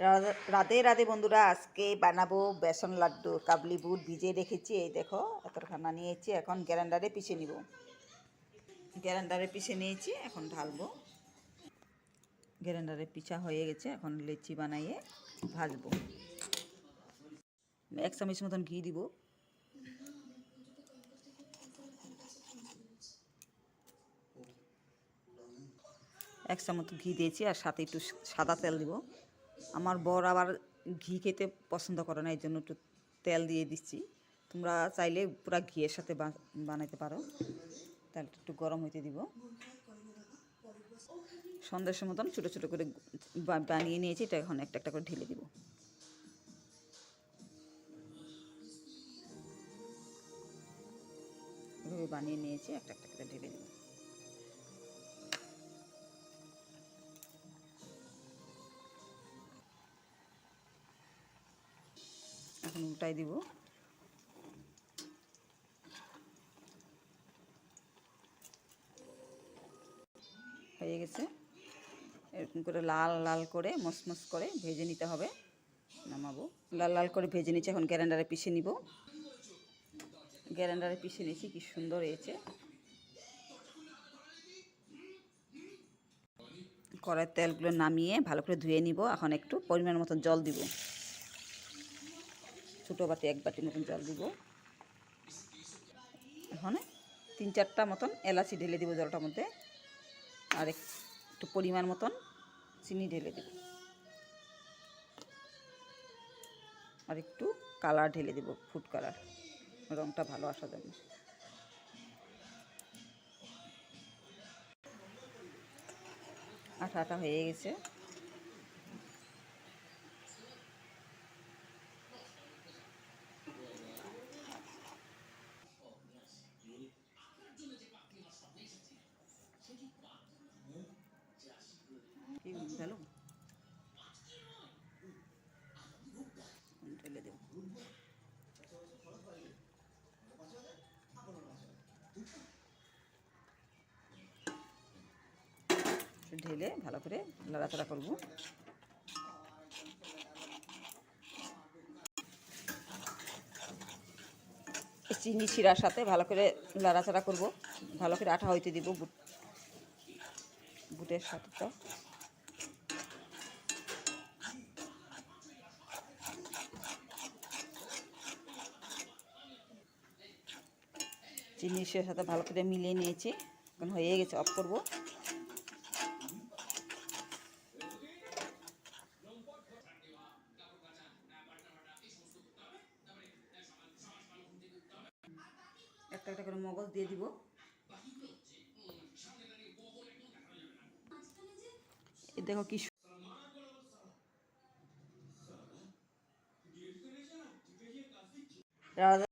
রাধে রাধে বন্ধুরা, আজকে বানাবো বেসন লাড্ডু, কাবলি বুট ভিজিয়ে রেখেছি। এই দেখো, এতখানা নিয়েছি, এখন গ্যারান্ডারে পিষে নিব। গ্যারান্ডারে পিষে নিয়েছি, এখন ঢালবো। গ্যারান্ডারে পিছা হয়ে গেছে, এখন লেচি বানাইয়ে ভাজবো। এক চামচ মতন ঘি দিব। এক চামচ ঘি দিয়েছি, আর সাথে একটু সাদা তেল দিব। আমার বর আবার ঘি খেতে পছন্দ করে না এই জন্য একটু তেল দিয়ে দিচ্ছি। তোমরা চাইলে পুরো ঘিয়ের সাথে বানাইতে পারো। তেলটা একটু গরম হইতে দিব। সন্দেশের মতন ছোটো ছোটো করে বানিয়ে নিয়েছি, এটা এখন একটা একটা করে ঢেলে দিব। এভাবে বানিয়ে নিয়েছি, একটা একটা করে ঢেলে দিব। এখন দিব। হয়ে গেছে। এরকম করে লাল লাল করে, মসমস করে ভেজে নিতে হবে। নামাবো। লাল লাল করে ভেজে নিচ্ছি এখন গ্যারান্ডারে পিষে নিব। গ্যারান্ডারে পিষে নিয়েছি, কি সুন্দর হয়েছে। কড়াইয়ের তেলগুলো নামিয়ে ভালো করে ধুয়ে নিব। এখন একটু পরিমাণ মতন জল দিব। ছোটো বাটি, এক বাটি মতন জল দিব। এখন তিন চারটা মতন এলাচি ঢেলে দিব জলটার মধ্যে। আর একটু পরিমাণ মতন চিনি ঢেলে দেব। আর একটু কালার ঢেলে দেব, ফুড কালার। রঙটা ভালো আসার জন্য আঠা আঠা হয়ে গেছে। ঢেলে ভালো করে লাড়াচাড়া করব। চিনি শিরার সাথে ভালো করে লাড়াচাড়া করব। ভালো করে আঠা হইতে দিব বুট বুটের সাথে তো। শিরার সাথে ভালো করে মিলিয়ে নিয়েছি। এখন হয়ে গেছে অফ করব। একটা একটা করে মগজ দিয়ে দিব। দেখো কি রাধা